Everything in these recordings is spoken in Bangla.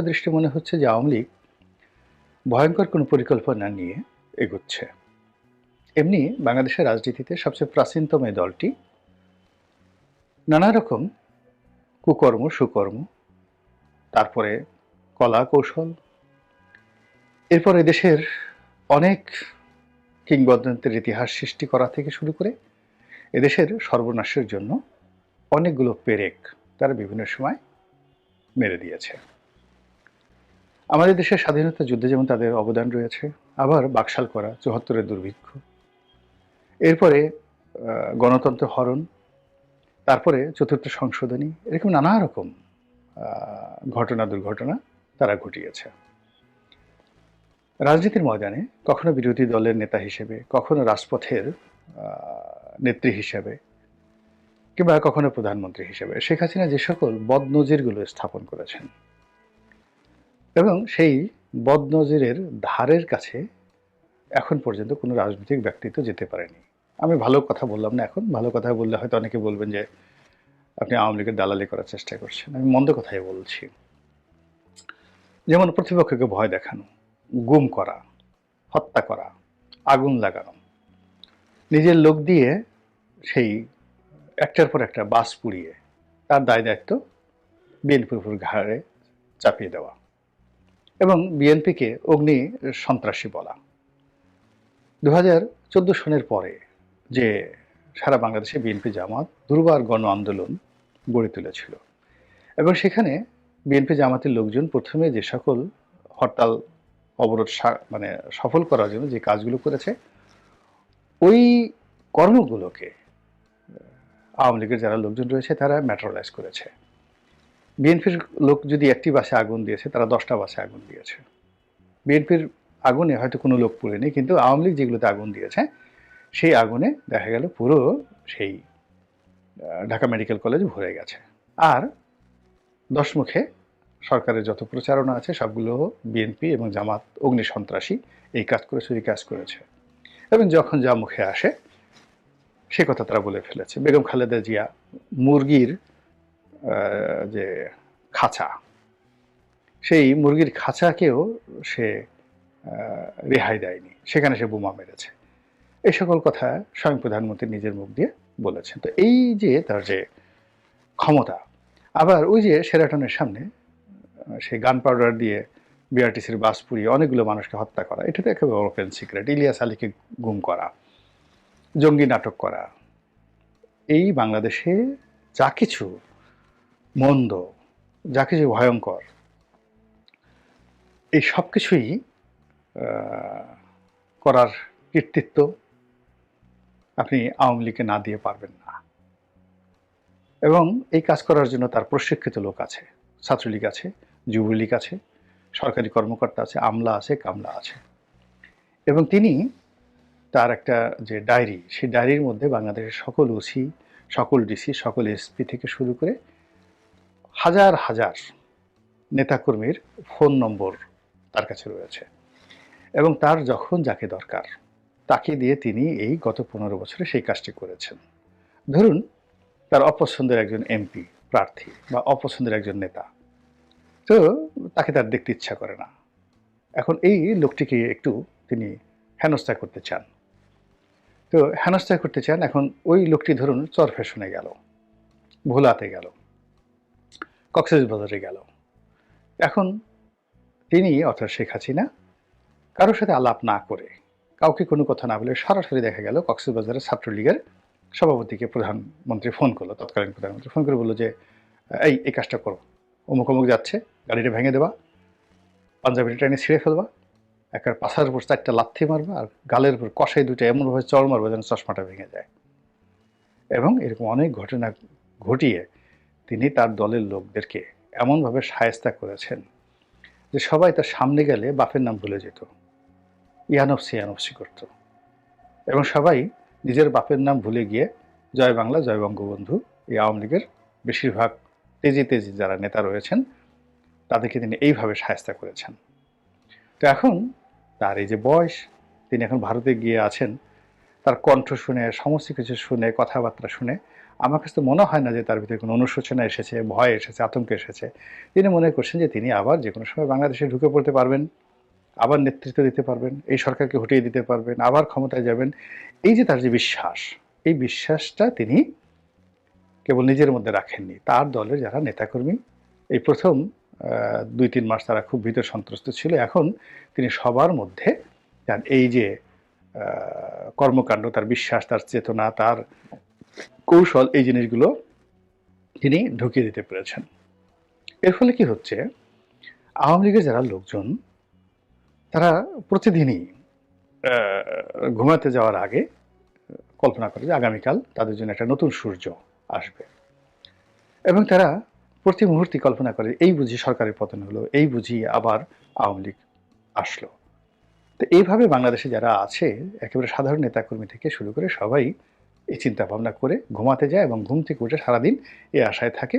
দৃষ্টি মনে হচ্ছে যে আওয়ামী লীগ ভয়ঙ্কর কোনো পরিকল্পনা নিয়ে এগোচ্ছে। এমনি বাংলাদেশের রাজনীতিতে সবচেয়ে প্রাচীনতম এই দলটি নানা রকম কুকর্ম, সুকর্ম, তারপরে কলা কৌশল, এরপরে দেশের অনেক কিংবদন্তের ইতিহাস সৃষ্টি করা থেকে শুরু করে এদেশের সর্বনাশের জন্য অনেকগুলো পেরেক তারা বিভিন্ন সময় মেরে দিয়েছে। আমাদের দেশের স্বাধীনতা যুদ্ধে যেমন তাদের অবদান রয়েছে, আবার বাকশাল করা চুহাত্তরের দুর্ভিক্ষ। এরপরে গণতন্ত্র হরণ, তারপরে চতুর্থ সংশোধনী, এরকম নানা রকম ঘটনা দুর্ঘটনা তারা ঘটিয়েছে। রাজনীতির ময়দানে কখনো বিরোধী দলের নেতা হিসেবে, কখনো রাজপথের নেত্রী হিসেবে, কিংবা কখনো প্রধানমন্ত্রী হিসেবে শেখ হাসিনা যে সকল বদনজিরগুলো স্থাপন করেছেন এবং সেই বদনজিরের ধারের কাছে এখন পর্যন্ত কোনো রাজনৈতিক ব্যক্তিত্ব যেতে পারেনি। আমি ভালো কথা বললাম না এখন। ভালো কথা বললে হয়তো অনেকে বলবেন যে, আপনি আওয়ামী লীগের দালালি করার চেষ্টা করছেন। আমি মন্দ কথাই বলছি। যেমন প্রতিপক্ষকে ভয় দেখানো, গুম করা, হত্যা করা, আগুন লাগানো। নিজের লোক দিয়ে সেই একটার পর একটা বাস পুড়িয়ে তার দায় দায়িত্ব বিএনপির ঘাড়ে চাপিয়ে দেওয়া। এবং বিএনপিকে অগ্নি সন্ত্রাসী বলা। দু চোদ্দ সনের পরে যে সারা বাংলাদেশে বিএনপি জামাত দুর্বার গণ আন্দোলন গড়ে তুলেছিল এবং সেখানে বিএনপি জামাতের লোকজন প্রথমে যে সকল হরতাল, অবরোধ মানে সফল করার জন্য যে কাজগুলো করেছে, ওই কর্মগুলোকে আওয়ামী লীগের যারা লোকজন রয়েছে তারা ম্যাটারালাইজ করেছে। বিএনপির লোক যদি একটি বাসে আগুন দিয়েছে, তারা দশটা বাসে আগুন দিয়েছে। বিএনপির আগুনে হয়তো কোনো লোক পুড়েনি, কিন্তু আওয়ামী লীগ যেগুলোতে আগুন দিয়েছে, সেই আগুনে দেখা গেল পুরো সেই ঢাকা মেডিকেল কলেজ ভরে গেছে। আর দশমুখে সরকারের যত প্রচারণা আছে, সবগুলো বিএনপি এবং জামাত অগ্নি সন্ত্রাসী এই কাজ করেছে, ওই কাজ করেছে। এবং যখন যা মুখে আসে, সে কথা তারা বলে ফেলেছে। বেগম খালেদা জিয়া মুরগির যে খাঁচা, সেই মুরগির খাঁচাকেও সে রেহাই দেয়নি। সেখানে সে বোমা মেরেছে। এই সকল কথা স্বয়ং প্রধানমন্ত্রী নিজের মুখ দিয়ে বলেছেন। তো এই যে তার যে ক্ষমতা, আবার ওই যে সেরাটনের সামনে সেই গান পাউডার দিয়ে বিআরটিসির বাস পুড়িয়ে অনেকগুলো মানুষকে হত্যা করা এটা তো একেবারে ওপেন সিক্রেট। ইলিয়াস আলীকে গুম করা, জঙ্গি নাটক করা, এই বাংলাদেশে যা কিছু মন্দ যা কিছু ভয়ঙ্কর, এই সব কিছুই করার কৃতিত্ব আপনি আওয়ামী লীগকে না দিয়ে পারবেন না। এবং এই কাজ করার জন্য তার প্রশিক্ষিত লোক আছে, ছাত্রলীগ আছে, যুবলীগ আছে, সরকারি কর্মকর্তা আছে, আমলা আছে, কামলা আছে। এবং তিনি তার একটা যে ডায়েরি, সেই ডায়েরির মধ্যে বাংলাদেশের সকল ওসি, সকল ডিসি, সকল এসপি থেকে শুরু করে হাজার হাজার নেতাকর্মীর ফোন নম্বর তার কাছে রয়েছে এবং তার যখন যাকে দরকার তাকে দিয়ে তিনি এই গত পনেরো বছরে সেই কাজটি করেছেন। ধরুন, তার অপছন্দের একজন এমপি প্রার্থী বা অপছন্দের একজন নেতা। তো তাকে তার দেখতে ইচ্ছা করে না। এখন এই লোকটিকে একটু তিনি হেনস্থা করতে চান। তো হেনস্থা করতে চান, এখন ওই লোকটি ধরুন চর ফ্যাশনে গেল, ভোলাতে গেল। কক্সেস বাজারে গেল। এখন তিনি, অর্থাৎ শেখ হাসিনা, কারোর সাথে আলাপ না করে, কাউকে কোনো কথা না বলে সরাসরি দেখা গেল কক্সবাজারের ছাত্রলীগের সভাপতিকে প্রধানমন্ত্রী ফোন করল, তৎকালীন প্রধানমন্ত্রী ফোন করে বলল যে, এই এই কাজটা করো। অমুক অমুক যাচ্ছে, গাড়িটা ভেঙে দেবা, পাঞ্জাবিটা টেনে ছিঁড়ে ফেলবা, একার পাশার উপর চারটা লাথি মারবা আর গালের উপর কষাই দুটো এমনভাবে চড় মারবা যেন চশমাটা ভেঙে যায়। এবং এরকম অনেক ঘটনা ঘটিয়ে তিনি তার দলের লোকদেরকে এমনভাবে সায়স্তা করেছেন যে সবাই তার সামনে গেলে বাপের নাম ভুলে যেত। ইয়ানফসি ইয়ানফসি করত। এবং সবাই নিজের বাপের নাম ভুলে গিয়ে, জয় বাংলা, জয় বঙ্গবন্ধু এই আওয়ামী লীগের বেশিরভাগ তেজি তেজি যারা নেতা রয়েছেন, তাদেরকে তিনি এইভাবে সায়স্তা করেছেন। তো এখন তার এই যে বয়স, তিনি এখন ভারতে গিয়ে আছেন, তার কণ্ঠ শুনে, সমস্ত কিছু শুনে, কথাবার্তা শুনে আমার কাছে তো মনে হয় না যে তার ভিতরে কোনো অনুশোচনা এসেছে, ভয় এসেছে, আতঙ্ক এসেছে। তিনি মনে করছেন যে তিনি আবার যে কোনো সময় বাংলাদেশে ঢুকে পড়তে পারবেন, আবার নেতৃত্ব দিতে পারবেন, এই সরকারকে হটিয়ে দিতে পারবেন, আবার ক্ষমতায় যাবেন। এই যে তার যে বিশ্বাস, এই বিশ্বাসটা তিনি কেবল নিজের মধ্যে রাখেননি, তার দলের যারা নেতাকর্মী, এই প্রথম দুই তিন মাস তারা খুব ভীত সন্ত্রস্ত ছিল। এখন তিনি সবার মধ্যে এই যে কর্মকাণ্ড, তার বিশ্বাস, তার চেতনা, তার কৌশল এই জিনিসগুলো তিনি ঢুকিয়ে দিতে পেরেছেন। এর ফলে কি হচ্ছে? আওয়ামী লীগের যারা লোকজন, তারা প্রতিদিনই ঘুমাতে যাওয়ার আগে, কল্পনা করে যে আগামীকাল তাদের জন্য একটা নতুন সূর্য আসবে। এবং তারা প্রতি মুহূর্তে কল্পনা করে, এই বুঝি সরকারের পতন হলো, এই বুঝি আবার আওয়ামী লীগ আসলো। তো এইভাবে বাংলাদেশে যারা আছে, একেবারে সাধারণ নেতাকর্মী থেকে শুরু করে সবাই এই চিন্তা ভাবনা করে ঘুমাতে যায় এবং ঘুম থেকে উঠে সারাদিন এই আশায় থাকে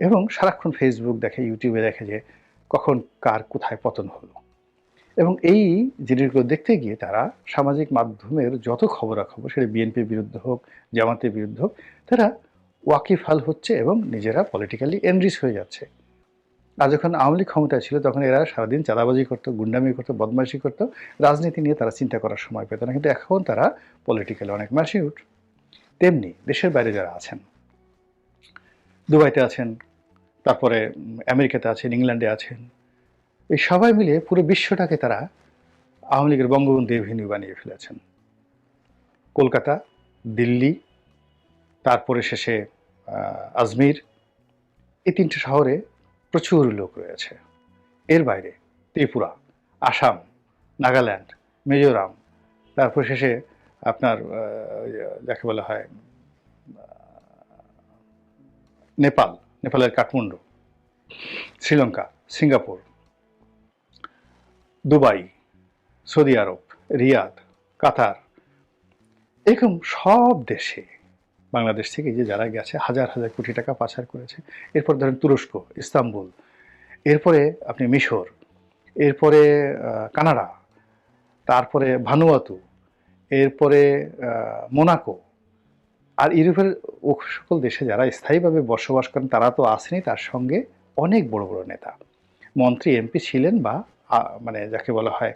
এবং সারাক্ষণ ফেসবুক দেখে ইউটিউবে দেখে যে কখন কার কোথায় পতন হলো। এবং এই জিনিসগুলো দেখতে গিয়ে তারা সামাজিক মাধ্যমের যত খবরাখবর, সেটা বিএনপির বিরুদ্ধে হোক, জামাতের বিরুদ্ধে হোক, তারা ওয়াকিফাল হচ্ছে এবং নিজেরা পলিটিক্যালি এনরিচ হয়ে যাচ্ছে। আর যখন আওয়ামী লীগ ক্ষমতায় ছিল, তখন এরা সারাদিন চাঁদাবাজি করতো, গুন্ডামি করতো, বদমাইশি করতো। রাজনীতি নিয়ে তারা চিন্তা করার সময় পেত না, কিন্তু এখন তারা পলিটিক্যালি অনেক ম্যাচিউড তেমনি দেশের বাইরে যারা আছেন, দুবাইতে আছেন, তারপরে আমেরিকাতে আছেন, ইংল্যান্ডে আছেন, এই সবাই মিলে পুরো বিশ্বটাকে তারা আওয়ামী লীগের বঙ্গবন্ধু এভিনিউ বানিয়ে ফেলেছেন। কলকাতা, দিল্লি, তারপরে শেষে আজমির, এই তিনটে শহরে প্রচুর লোক রয়েছে। এর বাইরে ত্রিপুরা, আসাম, নাগাল্যান্ড, মিজোরাম, তারপর শেষে আপনার যাকে বলা হয় নেপাল, নেপালের Kathmandu, Sri Lanka, Singapore, Dubai, Saudi Arab, Riyadh, Qatar, এরকম সব দেশে, বাংলাদেশ থেকে যে যারা গেছে, হাজার হাজার কোটি টাকা পাচার করেছে, এরপর ধরেন তুরস্ক, ইস্তাম্বুল, এরপরে আপনি মিশর, এরপরে কানাডা, তারপরে ভানুয়াতু এরপরে মোনাকো। আর ইউরোপের ও সকল দেশে যারা স্থায়ীভাবে বসবাস করেন, তারা তো আসেনি, তার সঙ্গে অনেক বড় বড় নেতা। মন্ত্রী, এমপি ছিলেন বা মানে যাকে বলা হয়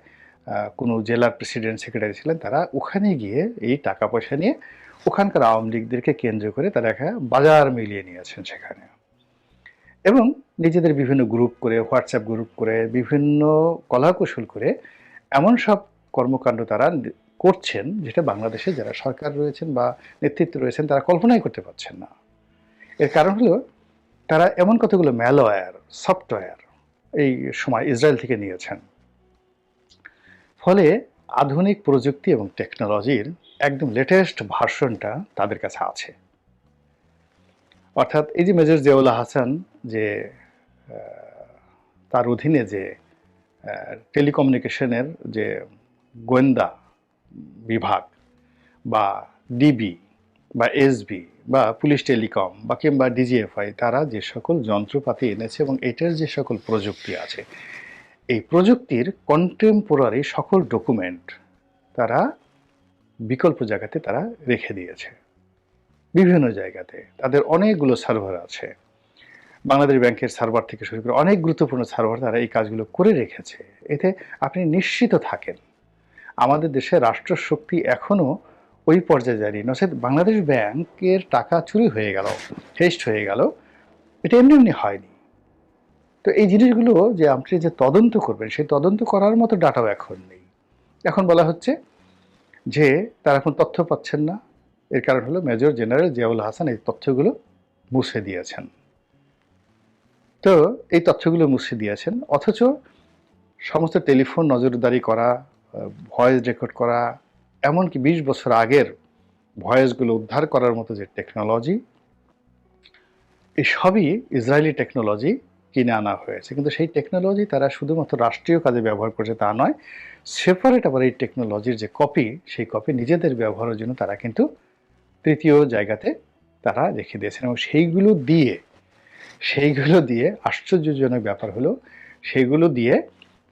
কোনো জেলার প্রেসিডেন্ট, সেক্রেটারি ছিলেন, তারা ওখানে গিয়ে এই টাকা পয়সা নিয়ে ওখানকার আওয়ামী লীগদেরকে কেন্দ্র করে তারা একটা বাজার মিলিয়ে নিয়েছেন সেখানে। এবং নিজেদের বিভিন্ন গ্রুপ করে, হোয়াটসঅ্যাপ গ্রুপ করে, বিভিন্ন কলাকৌশল করে, এমন সব কর্মকাণ্ড তারা করছেন, যেটা বাংলাদেশে যারা সরকার রয়েছেন বা নেতৃত্ব রয়েছেন, তারা কল্পনাই করতে পারছেন না। এর কারণ হলো, তারা এমন কতগুলো ম্যালওয়্যার সফটওয়্যার এই সময় ইসরায়েল থেকে নিয়েছেন। ফলে আধুনিক প্রযুক্তি এবং টেকনোলজির একদম লেটেস্ট ভার্সনটা তাদের কাছে আছে। অর্থাৎ এই যে মেজর জিয়াউল্লাহ হাসান যে তার অধীনে যে টেলিকমিউনিকেশনের যে গোয়েন্দা বিভাগ বা ডিবি বা এসবি বা পুলিশ টেলিকম বা কিংবা ডিজিএফআই, তারা যে সকল যন্ত্রপাতি এনেছে এবং এটার যে সকল প্রযুক্তি আছে, এই প্রযুক্তির কন্টেম্পোরারি সকল ডকুমেন্ট তারা বিকল্প জায়গাতে তারা রেখে দিয়েছে। বিভিন্ন জায়গাতে তাদের অনেকগুলো সার্ভার আছে। বাংলাদেশ ব্যাংকের সার্ভার থেকে শুরু করে অনেক গুরুত্বপূর্ণ সার্ভার তারা এই কাজগুলো করে রেখেছে। এতে আপনি নিশ্চিত থাকেন আমাদের দেশে রাষ্ট্রশক্তি এখনও ওই পর্যায়ে যায়নি। নচেত বাংলাদেশ ব্যাংকের টাকা চুরি হয়ে গেল হেস্ট হয়ে গেল, এটা এমনি এমনি হয়নি। তো এই জিনিসগুলো যে আপনি যে তদন্ত করবেন, সেই তদন্ত করার মতো ডাটাও এখন নেই। এখন বলা হচ্ছে যে তারা এখন তথ্য পাচ্ছেন না। এর কারণ হলো মেজর জেনারেল জিয়াউল হাসান এই তথ্যগুলো মুছে দিয়েছেন। তো এই তথ্যগুলো মুছে দিয়েছেন, অথচ সমস্ত টেলিফোন নজরদারি করা ভয়েস রেকর্ড করা, এমনকি বিশ বছর আগের ভয়েসগুলো উদ্ধার করার মতো যে টেকনোলজি এই সবই ইসরায়েলি টেকনোলজি কিনে আনা হয়েছে। কিন্তু সেই টেকনোলজি তারা শুধুমাত্র রাষ্ট্রীয় কাজে ব্যবহার করছে তা নয়, সেপারেট আবার এই টেকনোলজির যে কপি, সেই কপি নিজেদের ব্যবহারের জন্য তারা কিন্তু তৃতীয় জায়গাতে তারা রেখে দিয়েছেন। এবং সেইগুলো দিয়ে সেইগুলো দিয়ে আশ্চর্যজনক ব্যাপার হলো, সেইগুলো দিয়ে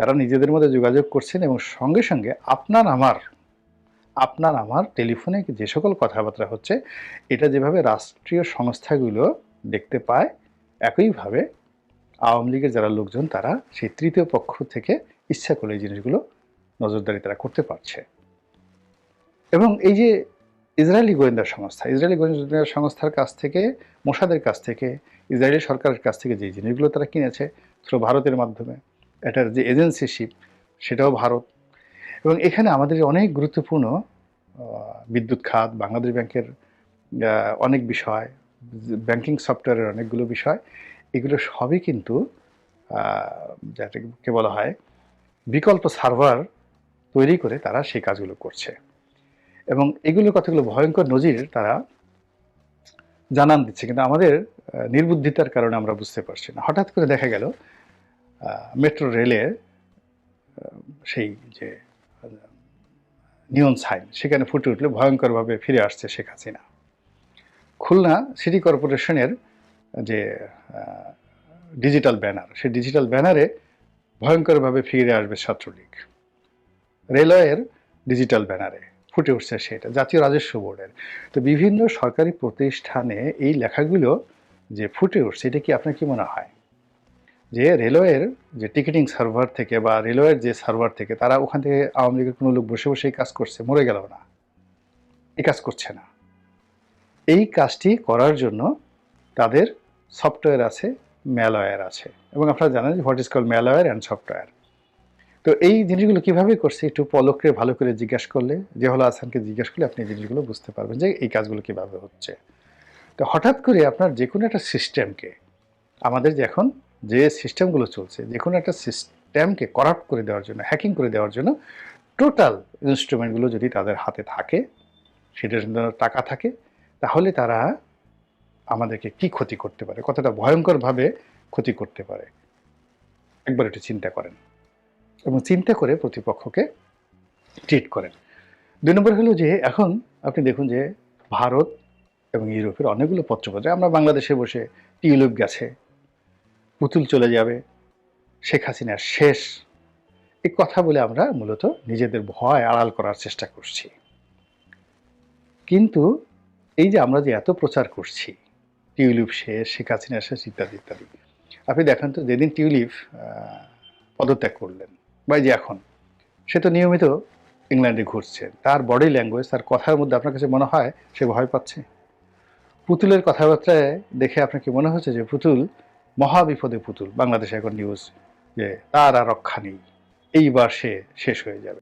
তারা নিজেদের মধ্যে যোগাযোগ করছেন এবং সঙ্গে সঙ্গে আপনার আমার আপনার আমার টেলিফোনে যে সকল কথাবার্তা হচ্ছে, এটা যেভাবে রাষ্ট্রীয় সংস্থাগুলো দেখতে পায়, একইভাবে আওয়ামী লীগের যারা লোকজন, তারা সেই তৃতীয় পক্ষ থেকে ইচ্ছা করে এই জিনিসগুলো নজরদারি তারা করতে পারছে। এবং এই যে ইসরায়েলি গোয়েন্দা সংস্থা, ইসরায়েলি গোয়েন্দা সংস্থার কাছ থেকে, মোসাদের কাছ থেকে, ইসরায়েলি সরকারের কাছ থেকে যে জিনিসগুলো তারা কিনেছে থ্রু ভারতের মাধ্যমে এটার যে এজেন্সিশিপ সেটাও ভারত। এবং এখানে আমাদের অনেক গুরুত্বপূর্ণ বিদ্যুৎ খাত, বাংলাদেশ ব্যাংকের অনেক বিষয় ব্যাংকিং সফটওয়্যারের অনেকগুলো বিষয়। এগুলো সবই কিন্তু যাটাকে বলা হয় বিকল্প সার্ভার তৈরি করে তারা সেই কাজগুলো করছে। এবং এগুলো কতগুলো ভয়ঙ্কর নজির তারা জানান দিচ্ছে। কিন্তু আমাদের নির্বুদ্ধিতার কারণে আমরা বুঝতে পারছি না। হঠাৎ করে দেখা গেল মেট্রো রেলের সেই যে নিয়ন সাইন সেখানে ফুটে উঠলে ভয়ঙ্করভাবে ফিরে আসছে শেখ হাসিনা। খুলনা সিটি কর্পোরেশনের যে ডিজিটাল ব্যানার সেই ডিজিটাল ব্যানারে ভয়ঙ্করভাবে ফিরে আসবে ছাত্রলীগ। রেলওয়ের ডিজিটাল ব্যানারে ফুটে উঠছে সেটা, জাতীয় রাজস্ব বোর্ডের। তো বিভিন্ন সরকারি প্রতিষ্ঠানে এই লেখাগুলো যে ফুটে উঠছে, এটা কি আপনার কি মনে হয়? যে রেলওয়ের যে টিকিটিং সার্ভার থেকে বা রেলওয়ের যে সার্ভার থেকে তারা ওখান থেকে আওয়ামী লীগের কোনো লোক বসে বসে এই কাজ করছে, মরে গেল না। এই কাজ করছে না। এই কাজটি করার জন্য তাদের সফটওয়্যার আছে, ম্যালওয়্যার আছে এবং আপনারা জানেন what is call malware and software. তো এই জিনিসগুলো কীভাবে করছে একটু পলককে ভালো করে জিজ্ঞাসা করলে যে হলো আসানকে জিজ্ঞাসা করলে আপনি এই জিনিসগুলো বুঝতে পারবেন যে এই কাজগুলো কীভাবে হচ্ছে। তো হঠাৎ করে আপনার যে কোনো একটা সিস্টেমকে আমাদের যে এখন যে সিস্টেমগুলো চলছে, যে কোনো একটা সিস্টেমকে করাপ্ট করে দেওয়ার জন্য হ্যাকিং করে দেওয়ার জন্য টোটাল ইনস্ট্রুমেন্টগুলো যদি তাদের হাতে থাকে, সেটার জন্য টাকা থাকে, তাহলে তারা আমাদেরকে কি ক্ষতি করতে পারে? কতটা ভয়ঙ্করভাবে ক্ষতি করতে পারে? একবার একটু চিন্তা করেন। এবং চিন্তা করে প্রতিপক্ষকে ট্রিট করেন। দুই নম্বর হলো যে, এখন আপনি দেখুন যে, ভারত এবং ইউরোপের অনেকগুলো পত্রপত্রে, আমরা বাংলাদেশে বসে টিউলিপ গেছে পুতুল চলে যাবে। শেখ হাসিনার শেষ। এই কথা বলে আমরা মূলত নিজেদের ভয় আড়াল করার চেষ্টা করছি। কিন্তু এই যে আমরা যে এত প্রচার করছি, টিউলিপ শেষ, শেখ হাসিনা শেষ ইত্যাদি ইত্যাদি। আপনি দেখেন তো যেদিন টিউলিপ পদত্যাগ করলেন, বা যে এখন, সে তো নিয়মিত ইংল্যান্ডে ঘুরছে। তার বডি ল্যাঙ্গুয়েজ তার কথার মধ্যে আপনার কাছে মনে হয় সে ভয় পাচ্ছে? পুতুলের কথাবার্তায় দেখে আপনার কি মনে হচ্ছে যে পুতুল মহা বিপদে পুতুল, বাংলাদেশ এখন নিউজ যে তার আর রক্ষা নেই। এইবার সে শেষ হয়ে যাবে।